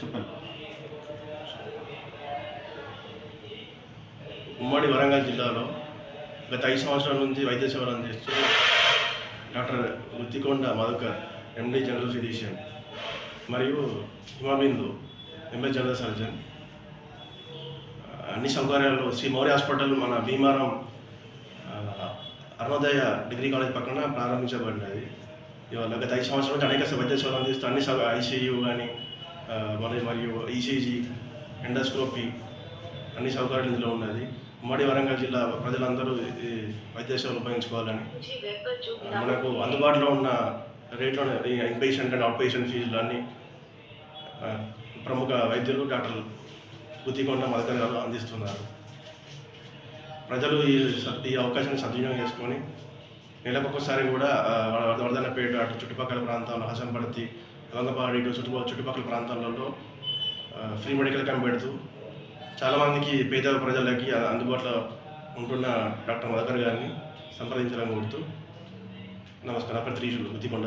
చెప్పండి. ఉమ్మడి వరంగల్ జిల్లాలో గత ఐదు సంవత్సరాల నుంచి వైద్య సేవలు అందిస్తూ doctor Guttikonda Madhukar MD general physician మరియు హిమబిందు ఎంఎస్ జనరల్ సర్జన్ అన్ని సౌకర్యాలు శ్రీ మౌర్య హాస్పిటల్ మన భీమారం అరుణోదయ డిగ్రీ కాలేజ్ పక్కన ప్రారంభించబడినది. ఇవాళ గత ఐదు సంవత్సరాల నుంచి అనేక వైద్య సేవలు అందిస్తూ అన్ని ఐసీయూ కానీ మరియు మరియు ఈసీజీ ఎండోస్కోపీ అన్ని సౌకర్యాలు ఇందులో ఉన్నది ఉమ్మడి వరంగల్ జిల్లా ప్రజలందరూ ఈ వైద్య సేవలు ఉపయోగించుకోవాలని మనకు అందుబాటులో ఉన్న రేట్లో in patient and out patient ఫీజులు అన్ని ప్రముఖ వైద్యులు డాక్టర్ గుత్తికొండ మదకర్ గారు అందిస్తున్నారు. ప్రజలు ఈ ఈ అవకాశాన్ని సద్వినియోగం చేసుకొని నెలకొకసారి కూడా వరదనపేట అటు చుట్టుపక్కల ప్రాంతాల్లో హసంపడతి వంగపాడి ఇటు చుట్టుపక్కల చుట్టుపక్కల ప్రాంతాలలో ఫ్రీ మెడికల్ క్యాంప్ పెడుతూ చాలామందికి పేద ప్రజలకి అందుబాటులో ఉంటున్న డాక్టర్ మదకర్ గారిని సంప్రదించాలని కోరుతూ నమస్కారం. నా పేరు బుద్ధికొండ గుత్తికొండ